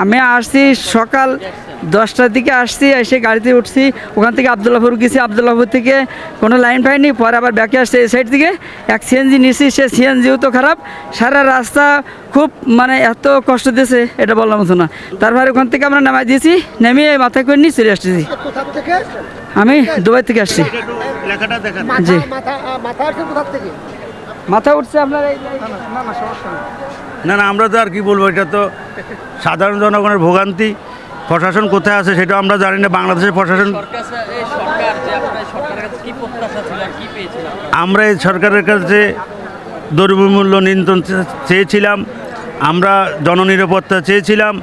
আমি আসছি সকাল দশটার দিকে আসছি এসে গাড়িতে উঠছি। ওখান থেকে আবদুল্লাপুর গেছি। আবদুল্লাপুর থেকে কোনো লাইন পাইনি। পরে আবার ব্যাকে আসছে এই সাইড থেকে এক সিএনজি নিয়েছি সে সিএনজিও তো খারাপ। সারা রাস্তা খুব মানে এত কষ্ট দিয়েছে এটা বললাম মতো না। তারপরে ওখান থেকে আমরা নামাই দিয়েছি নেমে মাথায় করে নিয়ে চলে আসতেছি। আমি দুবাই থেকে আসছি। জি। মাথা মাথা আসছে কোথা থেকে? মাথা উঠছে আপনার এই না না আমরা তো আর কি বলব এটা তো সাধারণ জনগণের ভোগান্তি। প্রশাসন কোথায় আছে সেটা আমরা জানি না বাংলাদেশের প্রশাসন আমরা এই সরকারের কাছে দ্রব্যমূল্য নিয়ন্ত্রণ চেয়েছিলাম আমরা জননিরাপত্তা চেয়েছিলাম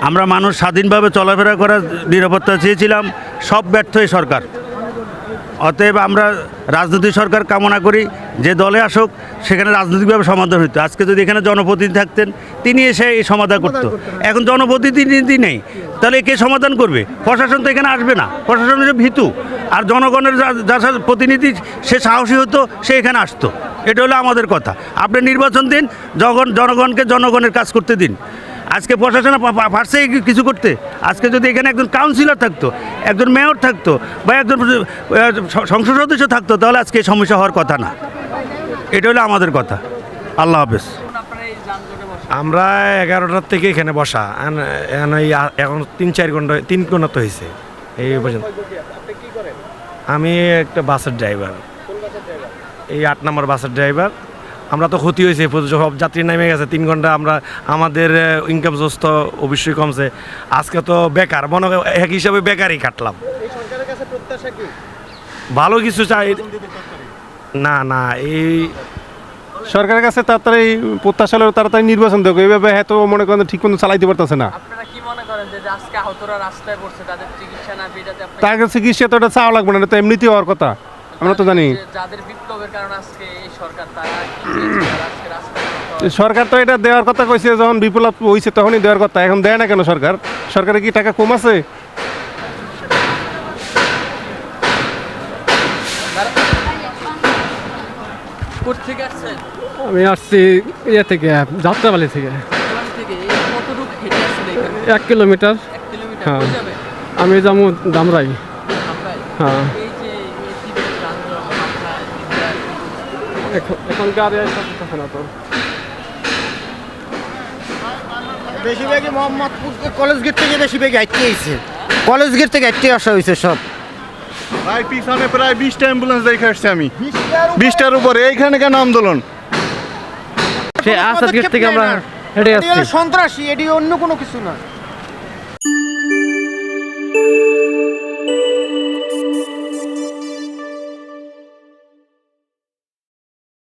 আমরা মানুষ স্বাধীনভাবে চলাফেরা করার নিরাপত্তা চেয়েছিলাম সব ব্যর্থ এই সরকার। অতএব আমরা রাজনৈতিক সরকার কামনা করি যে দলে আসুক সেখানে রাজনৈতিকভাবে সমাধান হইতো। আজকে যদি এখানে জনপ্রতিনিধি থাকতেন তিনি এসে এই সমাধান করতো। এখন জনপ্রতিনিধি নেই। তাহলে কে সমাধান করবে? প্রশাসন তো এখানে আসবে না। প্রশাসন হচ্ছে ভীতু। আর জনগণের যা- যার প্রতিনিধি সে সাহসী হতো সে এখানে আসতো। এটা হলো আমাদের কথা। আপনি নির্বাচন দিন জগন জনগণকে জনগণের কাজ করতে দিন। আজকে প্রশাসন পারছে কিছু করতে? আজকে যদি এখানে একজন কাউন্সিলর থাকতো, একজন মেয়র থাকতো, বা একজন সংসদ সদস্য থাকতো, তাহলে আজকে সমস্যা হওয়ার কথা না। এটা হলো আমাদের কথা। আল্লাহ হাফেজ। আমরা এগারোটার থেকে এখানে বসা। এখন তিন চার ঘণ্টা তিন ঘণ্টা তো হয়েছে। এই পর্যন্ত। আমি একটা বাসের ড্রাইভার এই আট নম্বর বাসের ড্রাইভার আমরা তো ক্ষতি হয়েছে সব যাত্রী নেমে গেছে তিন ঘণ্টা আমরা আমাদের ইনকাম সোর্স তো অবশ্যই কমছে। আজকে তো বেকার মনে এক হিসাবে বেকারই কাটলাম ভালো কিছু চাই। না না এই সরকারের কাছে তাড়াতাড়ি প্রত্যাশা হলেও তাড়াতাড়ি নির্বাচন দেবো এইভাবে হয়তো মনে করেন ঠিক মতো চালাইতে পারতেছে না। আপনারা কি মনে করেন যে আজকে আহতরা রাস্তায় পড়ছে তাদের চিকিৎসা তো এটা চাওয়া লাগবে না এটা তো এমনিতেই হওয়ার কথা। আমরা তো জানি। যাদের বিপ্লবের কারণে আজকে এই সরকার তারা আজকে তো এটা দেওয়ার কথা কইছে যখন বিপ্লব হয়েছে তখনই দেওয়ার কথা। এখন দেয় না কেন সরকার? সরকারে কি টাকা কম আছে? আমি আসছি ইয়ে থেকে যাত্রাবালি থেকে। এক কিলোমিটার। হ্যাঁ। আমি যাব দামরাই। হ্যাঁ এই যে এই তীব্র যানজট মাথায় বিদ্যার এখন এখন গাড়ি আসতে না তো। বেশিরভাগই মোহাম্মদপুর কলেজ গেট থেকে বেশিরভাগই হাইটে আইছে। কলেজ গেট থেকে হাইটে আসা হয়েছে সব। ভাই পিছনে প্রায় বিশটা অ্যাম্বুলেন্স দেখে আসছি আমি। বিশটার উপরে? এইখানে কেন আন্দোলন? সে আসাদ গেট থেকে আমরা হেঁটে আসছি। সন্ত্রাসী এটি অন্য কোনো কিছু না।